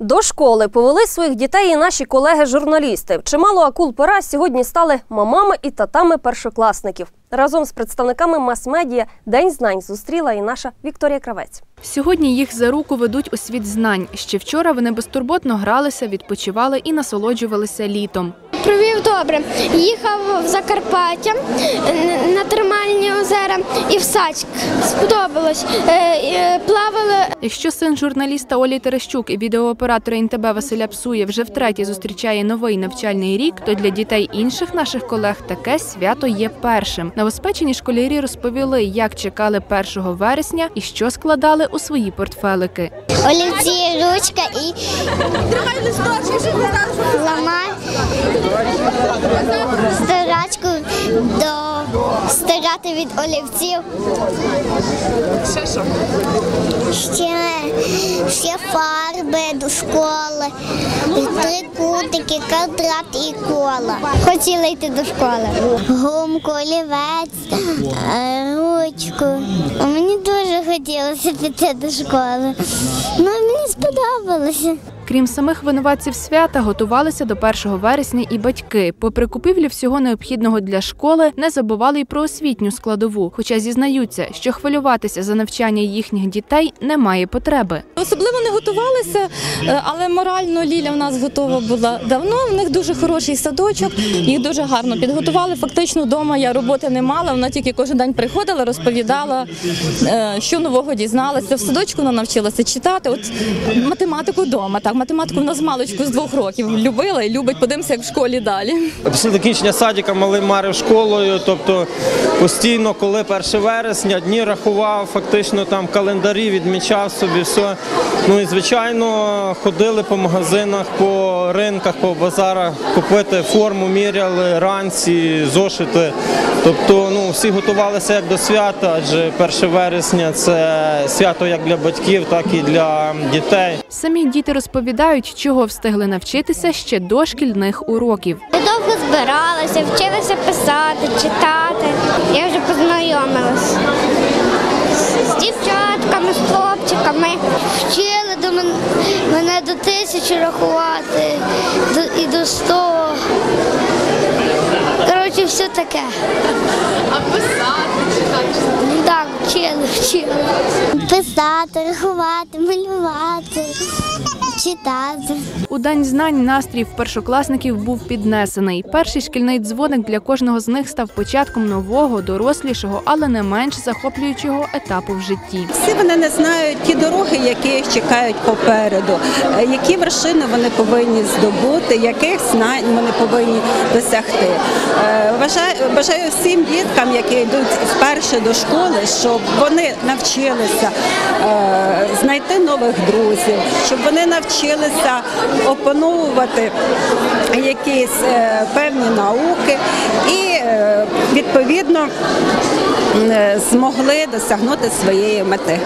До школи повели своїх дітей і наші колеги-журналісти. Чимало акул пера сьогодні стали мамами і татами першокласників. Разом з представниками мас-медіа День знань зустріла і наша Вікторія Кравець. Сьогодні їх за руку ведуть у світ знань. Ще вчора вони безтурботно гралися, відпочивали і насолоджувалися літом. Провів добре. Їхав в Закарпаття на термальні озера і в Сачк. Сподобалось. Е, е, Плавали Якщо син журналіста Олі Терещук і відеооператора НТБ Василя Псує вже втретє зустрічає новий навчальний рік, то для дітей інших наших колег таке свято є першим. Новоспечені школярі розповіли, як чекали 1 вересня і що складали у свої портфелики. олівці, ручка і ламай стирачку до стирати від олівців. Ще, ще фарби до школи, трикутики, квадрат і кола. Хотіла йти до школи. Гумку, олівець, ручку. Мені дуже хотілося піти до школи. Ну, мені сподобалося. Крім самих винуватців свята, готувалися до 1 вересня і батьки. Попри купівлю всього необхідного для школи, не забували й про освітню складову. Хоча зізнаються, що хвилюватися за навчання їхніх дітей немає потреби. Особливо не готувалися, е, але морально Ліля в нас готова була давно. В них дуже хороший садочок, їх дуже гарно підготували. Фактично вдома я роботи не мала. Вона тільки кожен день приходила, розповідала, е, що нового дізналася. В садочку вона навчилася читати. От математику вдома. Так, математику в нас маличку з двох років любила і любить. Подивимося, як в школі далі. Після закінчення садика малий марив школою, тобто постійно, коли 1 вересня, дні рахував, фактично там календарі відмічав собі все. Ну і звичайно ходили по магазинах, по ринках, по базарах, купити форму, міряли, ранці, зошити. Тобто ну, всі готувалися як до свята, адже 1 вересня це свято як для батьків, так і для дітей. Самі діти розповідають, чого встигли навчитися ще до шкільних уроків. Довго збиралася, вчилася писати, читати. Я вже познайомилася з дівчатками, з хлопчиками. Вчили до мене, мене до тисячі рахувати і до сто. Коротше, все таке. А писати, читати? Так, вчили, вчили. Писати, рахувати, малювати, читати. У день знань настрій в першокласників був піднесений. Перший шкільний дзвоник для кожного з них став початком нового, дорослішого, але не менш захоплюючого етапу в житті. Всі вони не знають ті дороги, які їх чекають попереду, е, які вершини вони повинні здобути, яких знань вони повинні досягти. Бажаю, бажаю всім діткам, які йдуть вперше до школи, щоб вони навчилися е, знайти нових друзів, щоб вони навчилися опановувати якісь е, певні науки і е, відповідно змогли досягнути своєї мети.